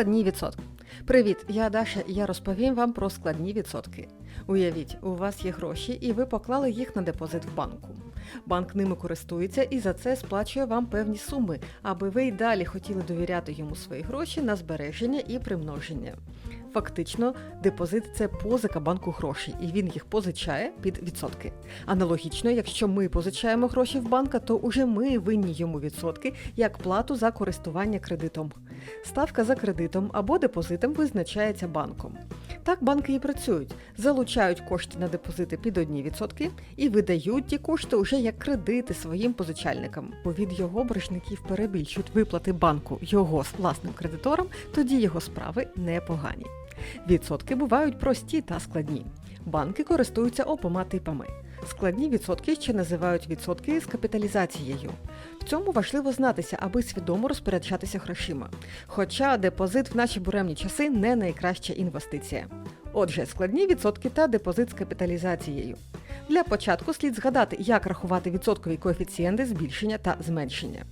Складні відсотки. Привіт, я Даша і я розповім вам про складні відсотки. Уявіть, у вас є гроші і ви поклали їх на депозит в банку. Банк ними користується і за це сплачує вам певні суми, аби ви й далі хотіли довіряти йому свої гроші на збереження і примноження. Фактично, депозит це позика банку грошей, і він їх позичає під відсотки. Аналогічно, якщо ми позичаємо гроші в банка, то уже ми винні йому відсотки як плату за користування кредитом. Ставка за кредитом або депозитом визначається банком. Так банки і працюють: залучають кошти на депозити під одні відсотки і видають ті кошти уже як кредити своїм позичальникам. Бо від його боржників перебільшують виплати банку його власним кредиторам, тоді його справи непогані. Відсотки бувають прості та складні. Банки користуються обома типами. Складні відсотки ще називають відсотки з капіталізацією. В цьому важливо знатися, аби свідомо розпоряджатися грошима. Хоча депозит в наші буремні часи не найкраща інвестиція. Отже, складні відсотки та депозит з капіталізацією. Для початку слід згадати, як рахувати відсоткові коефіцієнти збільшення та зменшення.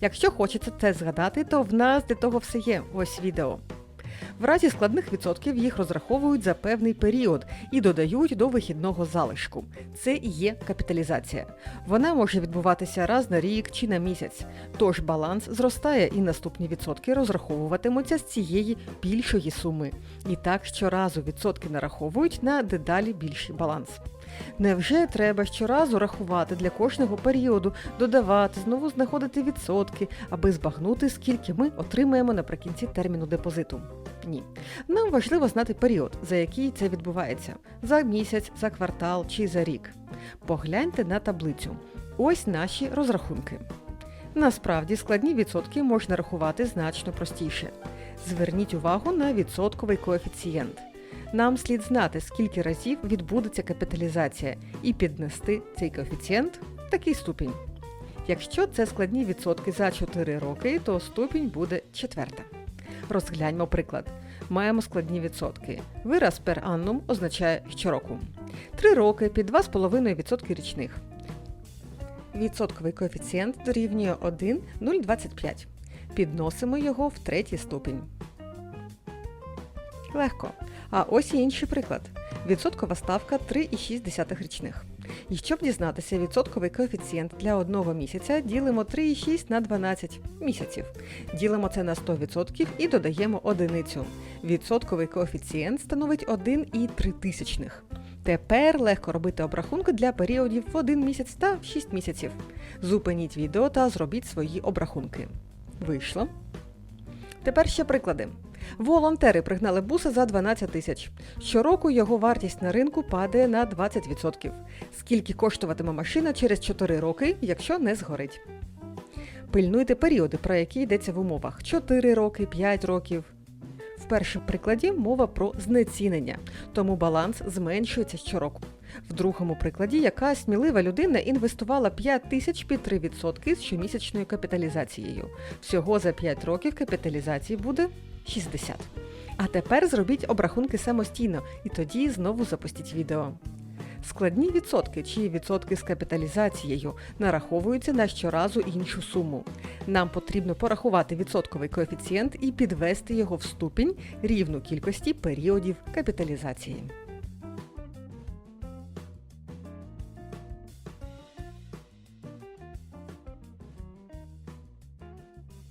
Якщо хочеться це згадати, то в нас для того все є. Ось відео. В разі складних відсотків їх розраховують за певний період і додають до вихідного залишку. Це і є капіталізація. Вона може відбуватися раз на рік чи на місяць. Тож баланс зростає і наступні відсотки розраховуватимуться з цієї більшої суми. І так щоразу відсотки нараховують на дедалі більший баланс. Невже треба щоразу рахувати для кожного періоду, додавати, знову знаходити відсотки, аби збагнути, скільки ми отримаємо наприкінці терміну депозиту? Ні. Нам важливо знати період, за який це відбувається: за місяць, за квартал чи за рік. Погляньте на таблицю. Ось наші розрахунки. Насправді складні відсотки можна рахувати значно простіше. Зверніть увагу на відсотковий коефіцієнт. Нам слід знати, скільки разів відбудеться капіталізація, і піднести цей коефіцієнт в такий ступінь. Якщо це складні відсотки за 4 роки, то ступінь буде четверта. Розгляньмо приклад. Маємо складні відсотки. Вираз per annum означає щороку. 3 роки під 2,5% річних. Відсотковий коефіцієнт дорівнює 1,025. Підносимо його в третій ступінь. Легко. А ось і інший приклад. Відсоткова ставка 3,6 річних. І щоб дізнатися відсотковий коефіцієнт для одного місяця, ділимо 3,6 на 12 місяців. Ділимо це на 100% і додаємо одиницю. Відсотковий коефіцієнт становить 1,3 тисячних. Тепер легко робити обрахунки для періодів в 1 місяць та 6 місяців. Зупиніть відео та зробіть свої обрахунки. Вийшло. Тепер ще приклади. Волонтери пригнали буса за 12 тисяч. Щороку його вартість на ринку падає на 20%. Скільки коштуватиме машина через 4 роки, якщо не згорить? Пильнуйте періоди, про які йдеться в умовах: 4 роки, 5 років. В першому прикладі мова про знецінення, тому баланс зменшується щороку. В другому прикладі якась смілива людина інвестувала 5 тисяч під 3% з щомісячною капіталізацією. Всього за 5 років капіталізації буде 60. А тепер зробіть обрахунки самостійно і тоді знову запустіть відео. Складні відсотки чи відсотки з капіталізацією нараховуються на щоразу іншу суму. Нам потрібно порахувати відсотковий коефіцієнт і підвести його в ступінь рівну кількості періодів капіталізації.